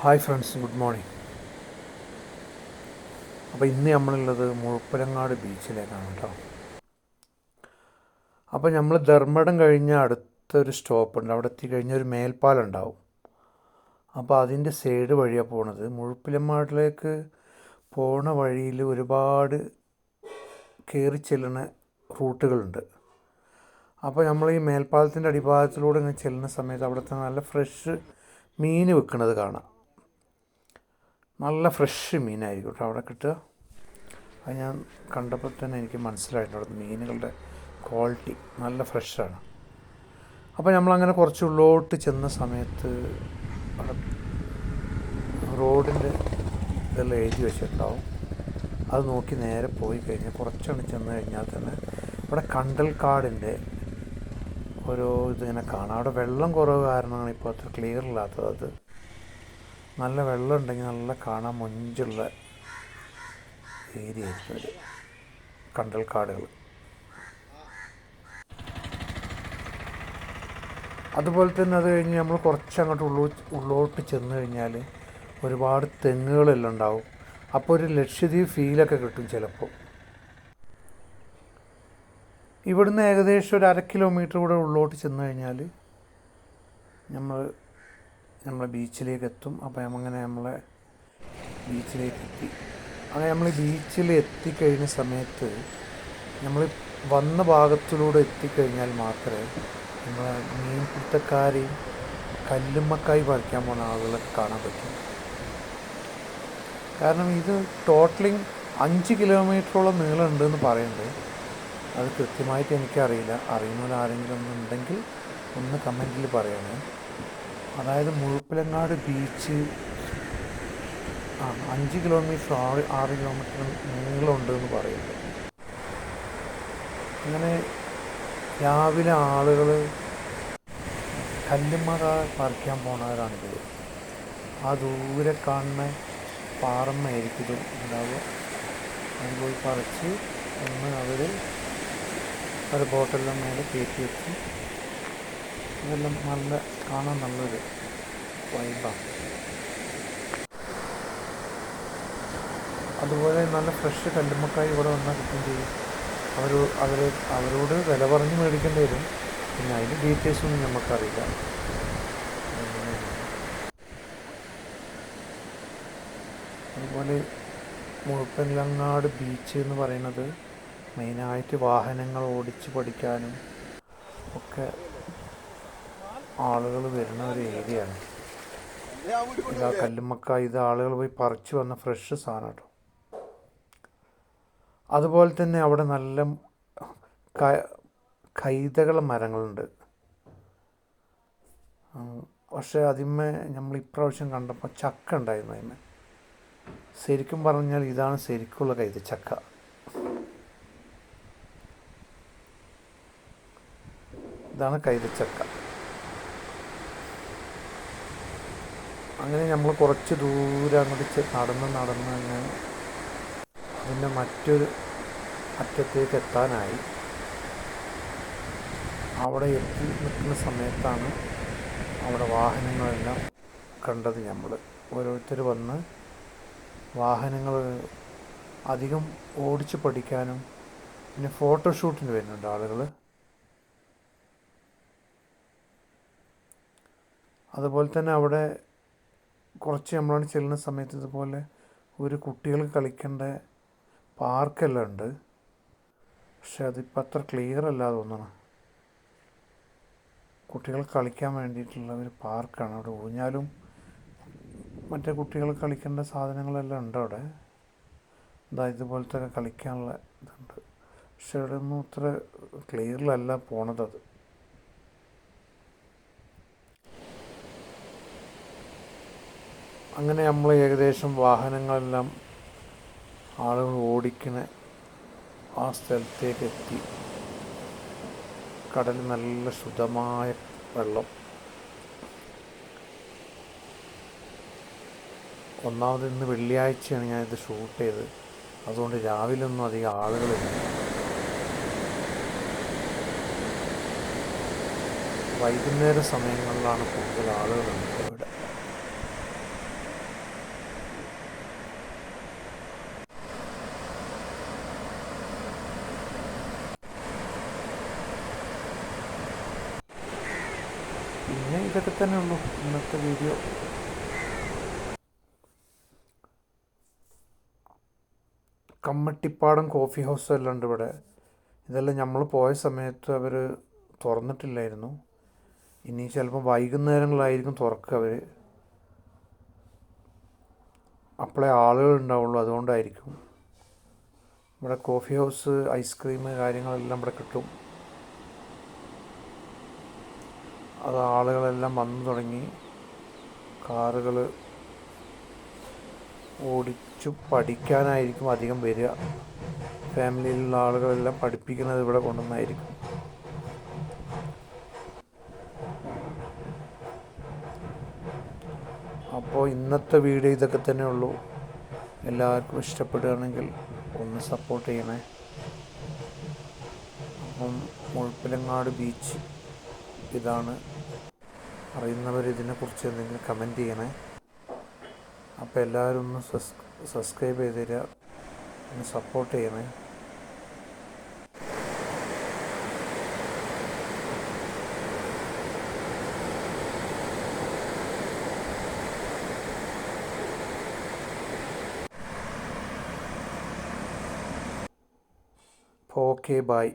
Hi friends good morning അപ്പോൾ ഇന്ന് നമ്മളുള്ളത് മുഴപ്പിലങ്ങാട് ബീച്ചിലേക്കാണ് കേട്ടോ അപ്പോൾ നമ്മൾ ധർമ്മടം കഴിഞ്ഞ അടുത്തൊരു സ്റ്റോപ്പ് ഉണ്ട് അവിടെ എത്തിക്കഴിഞ്ഞ ഒരു മേൽപ്പാലം ഉണ്ടാവും അപ്പോൾ അതിന്റെ സൈഡ് വഴിയാണ് പോണത്. മുഴപ്പിലങ്ങാടിലേക്ക് പോണ വഴിയിൽ ഒരുപാട് കയറി ചെല്ലുന്ന റൂട്ടുകളുണ്ട്. അപ്പോൾ നമ്മൾ ഈ മേൽപ്പാലത്തിന്റെ അടിഭാഗത്തിലൂടെ ഇങ്ങനെ ചെല്ലുന്ന സമയത്ത് അവിടുത്തെ നല്ല ഫ്രഷ് മീൻ വെക്കുന്നത് കാണാം. നല്ല ഫ്രഷ് മീനായിരിക്കും കേട്ടോ അവിടെ കിട്ടുക. അത് ഞാൻ കണ്ടപ്പോൾ തന്നെ എനിക്ക് മനസ്സിലായിട്ടുണ്ട് അവിടുത്തെ മീനുകളുടെ ക്വാളിറ്റി നല്ല ഫ്രഷാണ് അപ്പോൾ നമ്മളങ്ങനെ കുറച്ച് ഉള്ളോട്ട് ചെന്ന സമയത്ത് റോഡിന്റെ ഇതെല്ലാം എഴുതി വെച്ചിട്ടുണ്ടാവും. അത് നോക്കി നേരെ പോയി കഴിഞ്ഞാൽ കുറച്ചാണ് ചെന്ന് കഴിഞ്ഞാൽ തന്നെ ഇവിടെ കണ്ടൽക്കാടിന്റെ ഓരോ ഇതിങ്ങനെ കാണാം. അവിടെ വെള്ളം കുറവ് കാരണമാണ് ഇപ്പോൾ അത്ര ക്ലിയർ ഇല്ലാത്തത് അത്. നല്ല വെള്ളം ഉണ്ടെങ്കിൽ നല്ല കാണാൻ മൊഞ്ചുള്ള ഏരിയ ആയിരിക്കും അത്. കണ്ടൽക്കാടുകൾ. അതുപോലെ തന്നെ അത് കഴിഞ്ഞ് നമ്മൾ കുറച്ച് അങ്ങോട്ട് ഉള്ളൂ ഉള്ളോട്ട് ചെന്ന് കഴിഞ്ഞാൽ ഒരുപാട് തെങ്ങുകളെല്ലാം ഉണ്ടാവും. അപ്പോൾ ഒരു ലക്ഷദ്വീപ് ഫീലൊക്കെ കിട്ടും ചിലപ്പോൾ. ഇവിടുന്ന് ഏകദേശം ഒരു അര കിലോമീറ്റർ കൂടെ ഉള്ളോട്ട് ചെന്ന് കഴിഞ്ഞാൽ നമ്മൾ നമ്മളെ ബീച്ചിലേക്ക് എത്തും അപ്പോൾ അങ്ങനെ നമ്മളെ ബീച്ചിലേക്ക് എത്തി അങ്ങനെ നമ്മൾ ബീച്ചിൽ എത്തിക്കഴിഞ്ഞ സമയത്ത് നമ്മൾ വന്ന ഭാഗത്തിലൂടെ എത്തിക്കഴിഞ്ഞാൽ മാത്രമേ നമ്മൾ മീൻപിടുത്തക്കാരെയും കല്ലുമ്മക്കായി പറിക്കാൻ പോകുന്ന ആളുകളെ കാണാൻ പറ്റും. കാരണം ഇത് ടോട്ടലിങ് അഞ്ച് കിലോമീറ്ററോളം നീളമുണ്ട് എന്ന് പറയുന്നുണ്ട്. അത് കൃത്യമായിട്ട് എനിക്കറിയില്ല. അറിയുന്നവരാരെങ്കിലും ഉണ്ടെങ്കിൽ ഒന്ന് കമന്റിൽ പറയണേ. അതായത് മുഴുപ്പിലങ്ങാട് ബീച്ച് ആ അഞ്ച് കിലോമീറ്റർ ആറ് ആറ് കിലോമീറ്റർ നീളമുണ്ട് എന്ന് പറയുന്നത് അങ്ങനെ രാവിലെ ആളുകൾ കല്ലുമറ പറിക്കാൻ പോണവരാണിത്. ആ ദൂരെ കാണുന്ന പാറമ്മയായിരിക്കും ഉണ്ടാവുക. അത് പോയി പറിച്ച് ഒന്ന് അവർ ഒരു ബോട്ടെല്ലാം മേലെ കയറ്റി വെച്ച് ഇതെല്ലാം നല്ല കാണാൻ നല്ലൊരു വൈബാണ് അതുപോലെ നല്ല ഫ്രഷ് കല്ലുമ്മക്കായി ഇവിടെ വന്നാൽ കിട്ടുകയും ചെയ്യും. അവർ അവർ അവരോട് വില പറഞ്ഞ് മേടിക്കേണ്ടി വരും. പിന്നെ അതിന്റെ ഡീറ്റെയിൽസ് ഒന്നും നമുക്കറിയില്ല അതുപോലെ മുഴുപ്പൻലങ്ങാട് ബീച്ച് എന്ന് പറയുന്നത് മെയിനായിട്ട് വാഹനങ്ങൾ ഓടിച്ച് പഠിക്കാനും ഒക്കെ ആളുകൾ വരുന്ന ഒരു ഏരിയ ആണ് ഇതാ കല്ലുമ്മക്ക ഇത് ആളുകൾ പോയി പറിച്ചു വന്ന ഫ്രഷ് സാധനം കേട്ടോ. അതുപോലെ തന്നെ അവിടെ നല്ല കൈതകൾ മരങ്ങളുണ്ട്. പക്ഷേ അതിന്മേ നമ്മൾ ഇപ്രാവശ്യം കണ്ടപ്പോൾ ചക്ക ഉണ്ടായിരുന്നു അതിന്മേ. ശരിക്കും പറഞ്ഞാൽ ഇതാണ് ശരിക്കുള്ള കൈത ചക്ക. ഇതാണ് കൈതച്ചക്ക അങ്ങനെ നമ്മൾ കുറച്ച് ദൂരം അങ്ങോട്ട് നടന്ന് നടന്ന് അങ്ങനെ അതിന്റെ മറ്റൊരു അറ്റത്തേക്ക് എത്താനായി. അവിടെ എത്തി നിൽക്കുന്ന സമയത്താണ് അവിടെ വാഹനങ്ങളെല്ലാം കണ്ടത് നമ്മൾ ഓരോരുത്തർ വന്ന് വാഹനങ്ങൾ അധികം ഓടിച്ച് പഠിക്കാനും പിന്നെ ഫോട്ടോഷൂട്ടിന് വരുന്നുണ്ട് ആളുകൾ അതുപോലെ തന്നെ അവിടെ കുറച്ച് നമ്മളാണ് ചെല്ലുന്ന സമയത്ത് ഇതുപോലെ ഒരു കുട്ടികൾ കളിക്കേണ്ട പാർക്കെല്ലാം ഉണ്ട്. പക്ഷെ അതിപ്പോൾ അത്ര ക്ലിയർ അല്ല തോന്നണം. കുട്ടികൾ കളിക്കാൻ വേണ്ടിയിട്ടുള്ള ഒരു പാർക്കാണ് അവിടെ ഊഞ്ഞാലും മറ്റേ കുട്ടികൾ കളിക്കേണ്ട സാധനങ്ങളെല്ലാം ഉണ്ട് അവിടെ. ഇതാ ഇതുപോലത്തെ കളിക്കാനുള്ള ഇതുണ്ട്. പക്ഷെ അവിടെ ഒന്നും അത്ര ക്ലിയറിലല്ല പോണത് അത്. അങ്ങനെ നമ്മൾ ഏകദേശം വാഹനങ്ങളെല്ലാം ആളുകൾ ഓടിക്കുന്ന ആ സ്ഥലത്തേക്ക് എത്തി. കടൽ നല്ല ശുദ്ധമായ വെള്ളം. ഒന്നാമത് ഇന്ന് വെള്ളിയാഴ്ചയാണ് ഞാനിത് ഷൂട്ട് ചെയ്തത്. അതുകൊണ്ട് രാവിലെ ഒന്നും അധികം ആളുകളില്ല വൈകുന്നേര സമയങ്ങളിലാണ് കൂടുതൽ ആളുകളുണ്ട് ഇവിടെ പിന്നെ ഇതൊക്കെ തന്നെ ഉള്ളൂ ഇന്നത്തെ വീഡിയോ കമ്മട്ടിപ്പാടം കോഫി ഹൗസ് എല്ലാം ഉണ്ട് ഇവിടെ. ഇതെല്ലാം നമ്മൾ പോയ സമയത്ത് അവർ തുറന്നിട്ടില്ലായിരുന്നു. ഇനി ചിലപ്പോൾ വൈകുന്നേരങ്ങളായിരിക്കും തുറക്കുക അവർ അപ്പോഴേ ആളുകൾ ഉണ്ടാവുള്ളൂ അതുകൊണ്ടായിരിക്കും. ഇവിടെ കോഫി ഹൗസ് ഐസ്ക്രീം കാര്യങ്ങളെല്ലാം ഇവിടെ കിട്ടും. അത് ആളുകളെല്ലാം വന്നു തുടങ്ങി. കാറുകൾ ഓടിച്ചു പഠിക്കാനായിരിക്കും അധികം വരിക. ഫാമിലിയിലുള്ള ആളുകളെല്ലാം പഠിപ്പിക്കുന്നത് ഇവിടെ കൊണ്ടുവന്നായിരിക്കും. അപ്പോൾ ഇന്നത്തെ വീഡിയോ ഇതൊക്കെ തന്നെ ഉള്ളൂ. എല്ലാവർക്കും ഇഷ്ടപ്പെടുകയാണെങ്കിൽ ഒന്ന് സപ്പോർട്ട് ചെയ്യണേ. അപ്പം മുഴപ്പിലങ്ങാട് ബീച്ച്. ഇതാണ് അറിയുന്നവർ ഇതിനെക്കുറിച്ച് എന്തെങ്കിലും കമന്റ് ചെയ്യണേ. അപ്പോൾ എല്ലാവരും ഒന്ന് സബ്സ്ക്രൈബ് ചെയ്ത് തരിക. ഒന്ന് സപ്പോർട്ട് ചെയ്യണേ. Okay bye